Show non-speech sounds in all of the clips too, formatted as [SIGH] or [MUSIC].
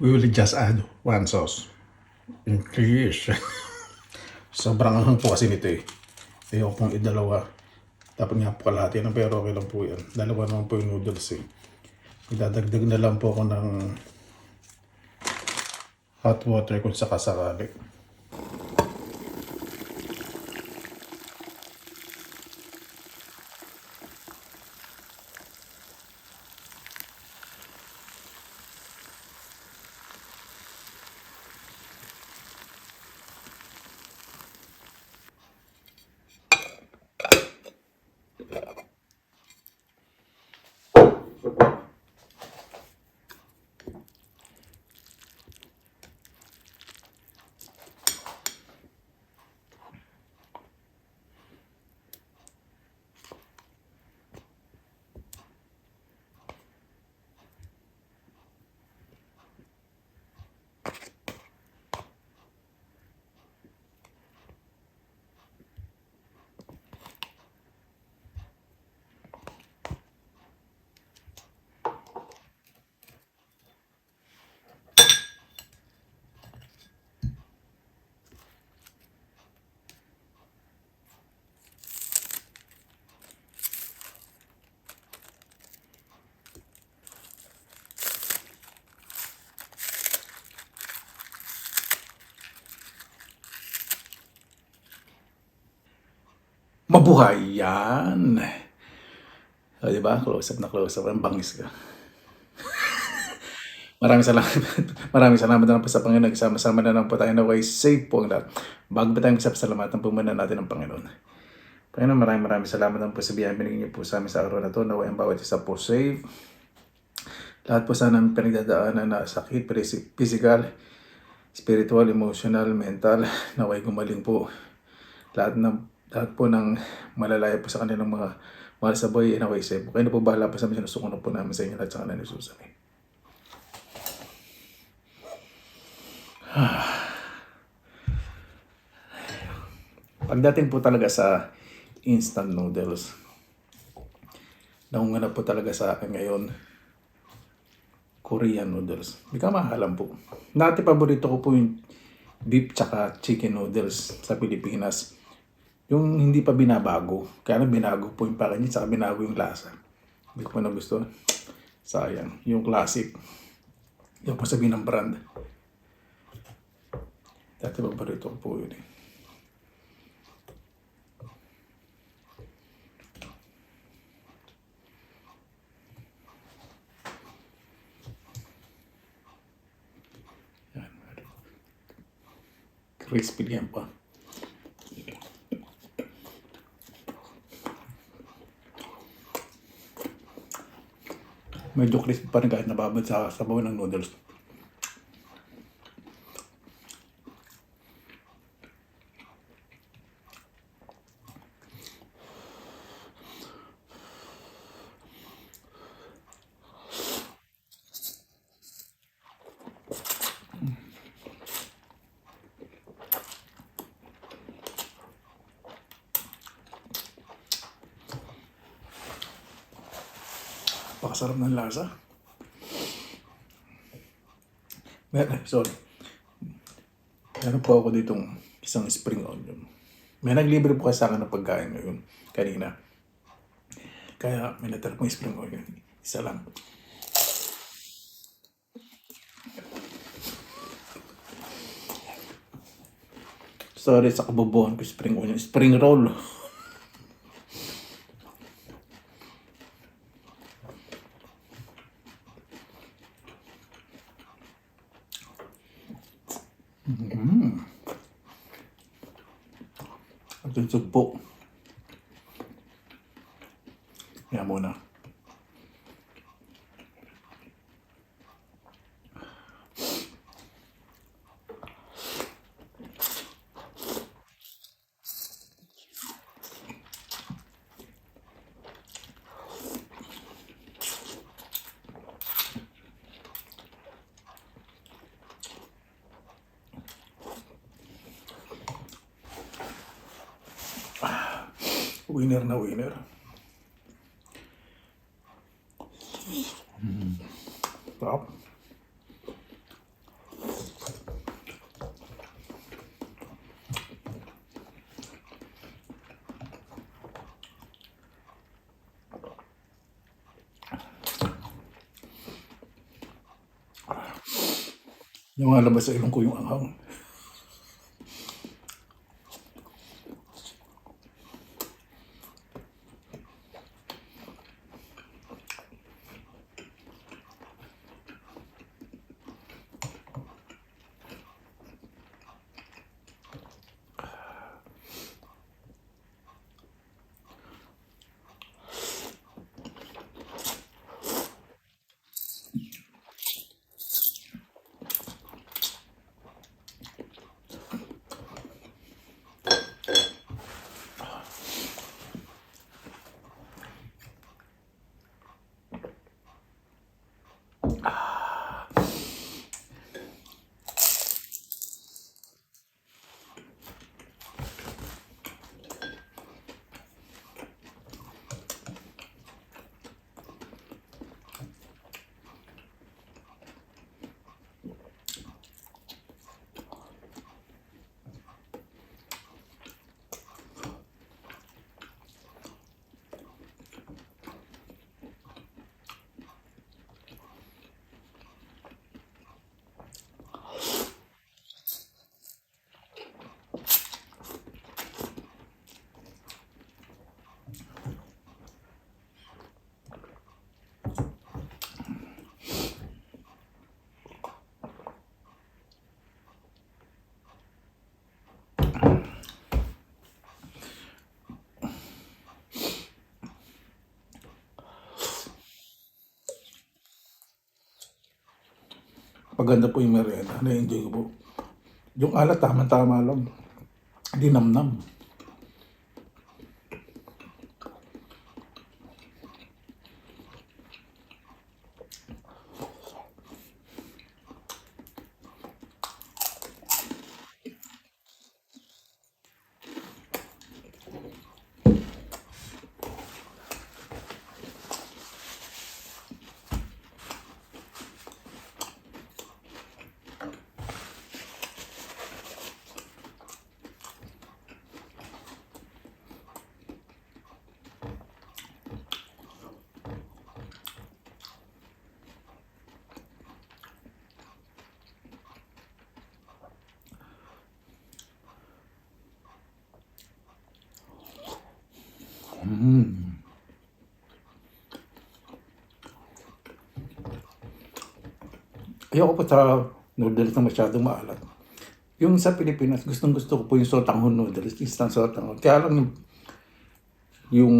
we will just add one sauce. English. [LAUGHS] Sobrang anghang po kasi nito eh. Ayoko pong idalawa. Dapat nga po kalahati na pero okay lang po yan. Dalawa naman po yung noodles eh. Idadagdag na lang po ako ng hot water kung sakasakali. Mabuhay yan! O, di ba? Close up na close up. Ang bangis ka. [LAUGHS] Maraming salamat. [LAUGHS] Maraming salamat na po sa Panginoon. Nagsama-sama na lang po tayo na way safe po ang lahat. Bago pa tayo magsapasalamatan po muna natin ng Panginoon. Panginoon, maraming maraming salamat na po sa biyayang binigyan niyo po sa amin sa araw na to. Naway ang bawat isa po safe. Lahat po sana ng pinagdadaanan na sakit, physi- physical, spiritual, emotional, mental, naway gumaling po. Lahat ng lahat po ng malalaya po sa kanilang mga mahal sa buhay, naway safe po. Kayo na po bahala po sa amin, sinusukunan po namin sa inyo lahat sa kanilang Jesus. Amen. [SIGHS] Pagdating po talaga sa instant noodles, naunga na po talaga sa akin ngayon, Korean noodles. Hindi ka mahalam po. Dati paborito ko po yung beef tsaka chicken noodles sa Pilipinas. Yung hindi pa binabago. Kaya na binago po yung packaging tsaka binago yung lasa. Hindi ko pa nagustuhan. Sayang. Yung classic. Yung po sabihin ng brand. Dati paborito ko po yun eh. Crispy yan pa. Medyo crispy pa rin kahit nababad sa sabaw ng noodles. Pakasarap ng lasa. Meron, sorry. Meron po ako ditong isang spring onion. May naglibre po kasi sa akin ng pagkain ngayon, kanina. Kaya may natira pong spring onion. Isa lang. Sorry sa kabobohan ko spring onion. Spring roll. winner na winner. Mm. Top. Yung alabas sa ilong ko yung anghang. Paganda po yung merienda. Na-enjoy ko po. Yung alat, tama-tama lang. Hindi Ayoko po sa noodles na masyadong maalat. Yung sa Pilipinas, gustong gusto ko po yung sotanghon noodles, instant sotanghon. Kaya lang yung, yung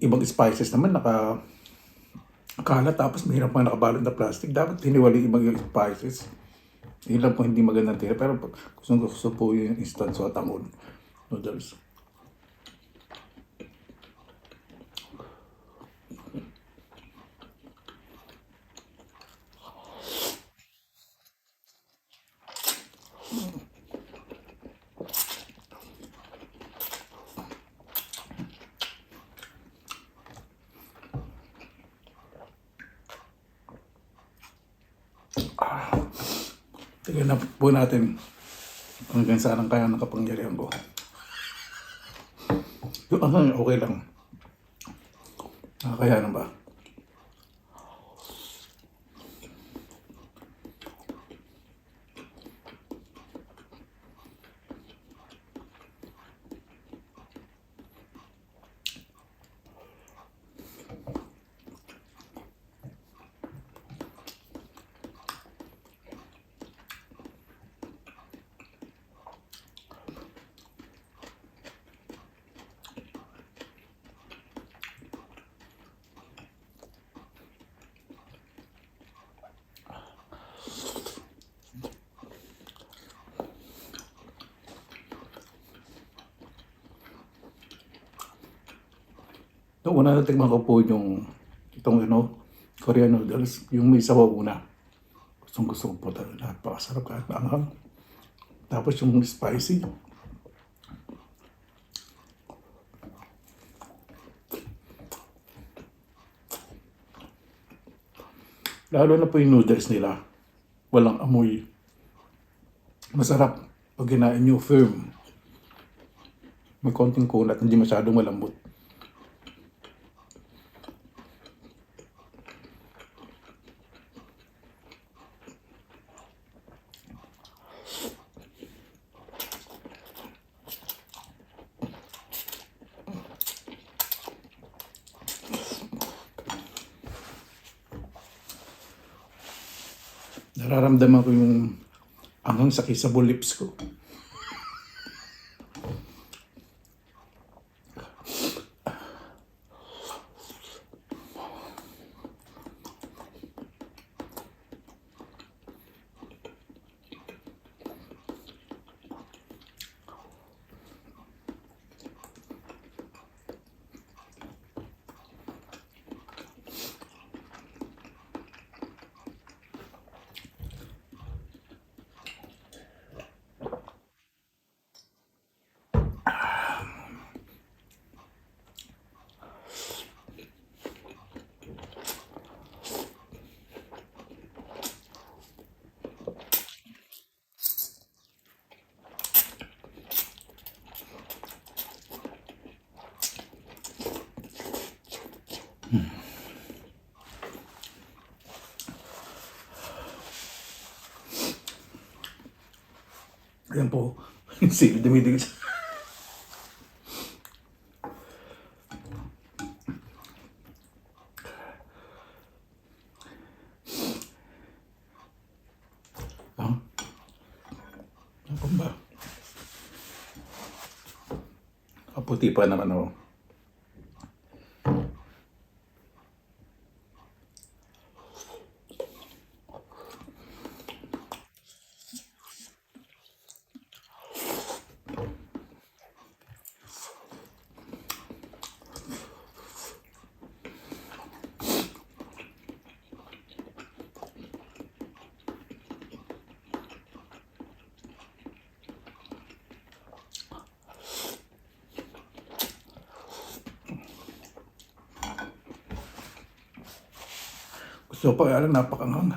ibang spices naman naka kalat tapos mahirap pa nakabalot na plastic. Dapat hiniwali ibang yung spices. Yun lang po hindi magandang tira. Pero pag gustong gusto po yung instant sotanghon noodles. Tignan na po natin hanggang saan kaya ng kapangyarihan ko. Yung ano, okay lang. Nakakayanan ba? Noong una natikman ko yung itong ano, Korean noodles, yung may sabaw una. Gustong gusto ko po talaga. Napakasarap kahit maanghang. Tapos yung spicy. Lalo na po yung noodles nila. Walang amoy. Masarap. Pag kinain nyo, firm. May konting kunat, hindi masyadong malambot. Nararamdaman ko yung anghang sa kissable lips ko. Ayan po. [LAUGHS] Sige, dumidigit. Ah. Ano ba? Kaputi pa naman ako. Pa kaya lang napakangang.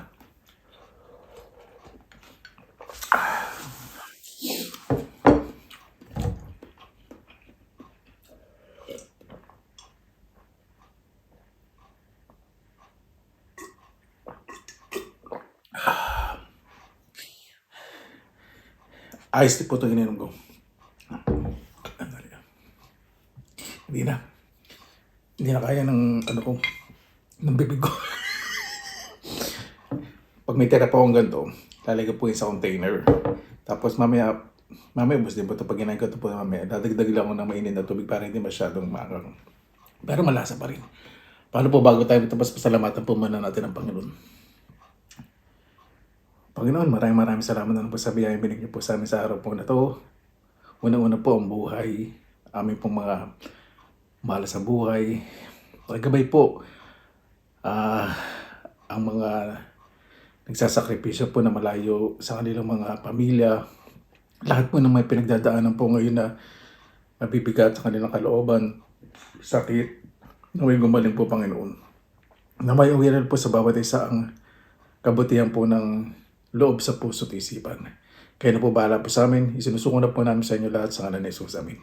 Ice tea po ito ininom ko. Hindi na. Hindi na kaya ng ano ko. Ng bibig ko. [LAUGHS] Pag may tira pa akong ganito, lalagay po yun sa container. Tapos mamaya, mamaya bus din po ito pag ko ito po mamaya, dadagdag lang ako ng mainit na tubig para hindi masyadong makakang. Pero malasa pa rin. Paano po bago tayo tapos pasalamatan po muna natin ang Panginoon. Panginoon, maraming maraming salamat na po sa biyayang binigyan po sa amin sa araw po na to. Una-una po ang buhay, aming pong mga mahal sa buhay. Pagkabay po, ah ang mga nagsasakripisyo po na malayo sa kanilang mga pamilya. Lahat po ng may pinagdadaanan po ngayon na mabibigat sa kanilang kalooban, sakit, naway gumaling po Panginoon. Na may awareness po sa bawat isa ang kabutihan po ng loob sa puso at isipan. Kaya na po bahala po sa amin. Isinusuko na po namin sa inyo lahat sa ngalan ni Jesus amin.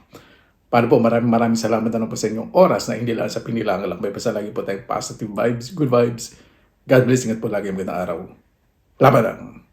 Paano po, maraming maraming salamat na po sa inyong oras na hindi lang sa pinilangan lang. May basta lagi po tayong positive vibes, good vibes. God bless. Ingat po lagi ang magandang araw. Laban lang.